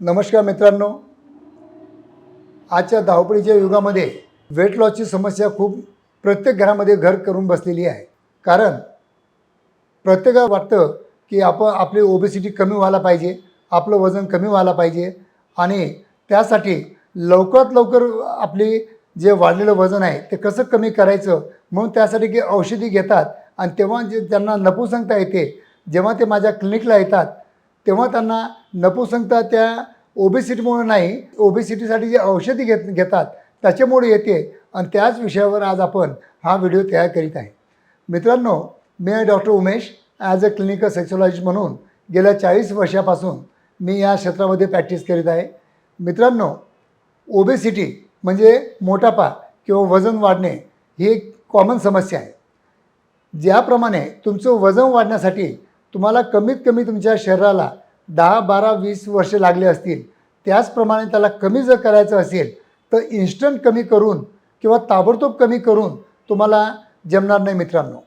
नमस्कार मित्रांनो. आजच्या धावपळीच्या युगामध्ये वेट लॉसची समस्या खूप प्रत्येक घरामध्ये घर करून बसलेली आहे. कारण प्रत्येकाला वाटतं की आपण आपली ओबेसिटी कमी व्हायला पाहिजे आपलं वजन कमी व्हायला पाहिजे आणि त्यासाठी लवकरात लवकर आपली जे वाढलेलं वजन आहे ते कसं कमी करायचं? म्हणून त्यासाठी की औषधी घेतात आणि तेव्हा जे त्यांना नपुसंगता येते जेव्हा ते माझ्या क्लिनिकला येतात तेव्हा त्यांना नपुसंगता त्या ओबेसिटीमुळे नाही. ओबेसिटीसाठी जे औषधी घेत घेतात त्याच्यामुळे येते. आणि त्याच विषयावर आज आपण हा व्हिडिओ तयार करीत आहे. मित्रांनो मी doctor Umesh. As a clinical sexologist म्हणून गेल्या चाळीस वर्षापासून मी या क्षेत्रामध्ये प्रॅक्टिस करीत आहे. मित्रांनो ओबेसिटी म्हणजे मोटापा किंवा वजन वाढणे ही एक कॉमन समस्या आहे. ज्याप्रमाणे तुमचं वजन वाढण्यासाठी तुम्हाला कमीत कमी तुमच्या शरीराला दहा बारा वीस वर्ष लागले असतील त्याचप्रमाणे त्याला कमी जर करायचं असेल तर इन्स्टंट कमी करून किंवा ताबडतोब कमी करून तुम्हाला जमणार नाही मित्रांनो.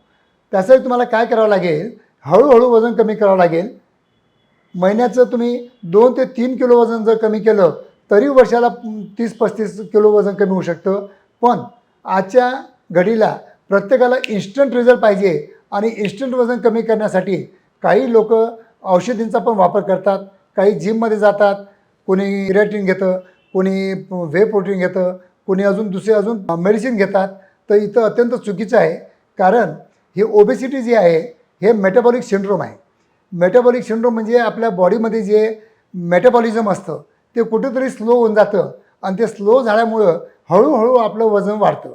त्यासाठी तुम्हाला काय करावं लागेल? हळूहळू वजन कमी करावं लागेल. महिन्याचं तुम्ही दोन ते तीन किलो वजन जर कमी केलं तरी वर्षाला तीस पस्तीस किलो वजन कमी होऊ शकतं. पण आजच्या घडीला प्रत्येकाला इन्स्टंट रिझल्ट पाहिजे आणि इन्स्टंट वजन कमी करण्यासाठी काही लोक औषधींचा पण वापर करतात काही जिममध्ये जातात कोणी क्रिएटिन घेतं कोणी व्हे प्रोटीन घेतं कोणी अजून दुसरे अजून मेडिसिन घेतात तर इथं अत्यंत चुकीचं आहे. कारण ही ओबेसिटी जी आहे हे मेटाबॉलिक सिंड्रोम आहे. मेटाबॉलिक सिंड्रोम म्हणजे आपल्या बॉडीमध्ये जे मेटाबॉलिझम असतं ते कुठेतरी स्लो होऊन जातं आणि ते स्लो झाल्यामुळं हळूहळू आपलं वजन वाढतं.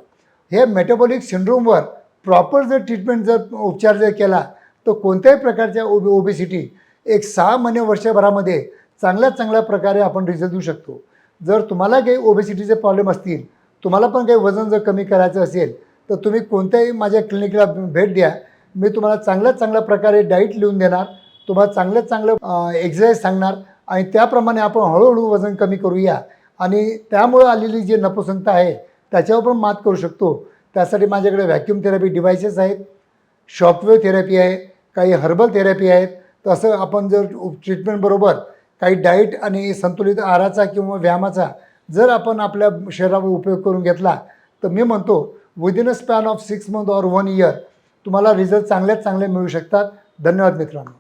हे मेटाबॉलिक सिंड्रोमवर प्रॉपर जर ट्रीटमेंट जर उपचार जर केला तर कोणत्याही प्रकारच्या ओबे ओबेसिटी एक सहा महिने वर्षभरामध्ये चांगल्या चांगल्या प्रकारे आपण रिझल्ट देऊ शकतो. जर तुम्हाला काही ओबेसिटीचे प्रॉब्लेम असतील तुम्हाला पण काही वजन जर कमी करायचं असेल तर तुम्ही कोणत्याही माझ्या क्लिनिकला भेट द्या. मी तुम्हाला चांगल्या चांगल्या प्रकारे डाईट लिहून देणार तुम्हाला चांगल्यात चांगलं एक्झरसाईज सांगणार आणि त्याप्रमाणे आपण हळूहळू वजन कमी करूया. आणि त्यामुळं आलेली जी नपुसंगता आहे त्याच्यावर पण मात करू शकतो. त्यासाठी माझ्याकडे व्हॅक्यूम थेरपी डिव्हायसेस आहेत शॉकवेव्ह थेरपी आहे काही हर्बल थेरपी आहेत. तसं आपण जर ट्रीटमेंटबरोबर काही डाईट आणि संतुलित आहाराचा किंवा व्यायामाचा जर आपण आपल्या शरीरावर उपयोग करून घेतला तर मी म्हणतो within a span of six month or one year तुम्हाला रिझल्ट चांगल्यात चांगले मिळू शकतात. धन्यवाद मित्रांनो.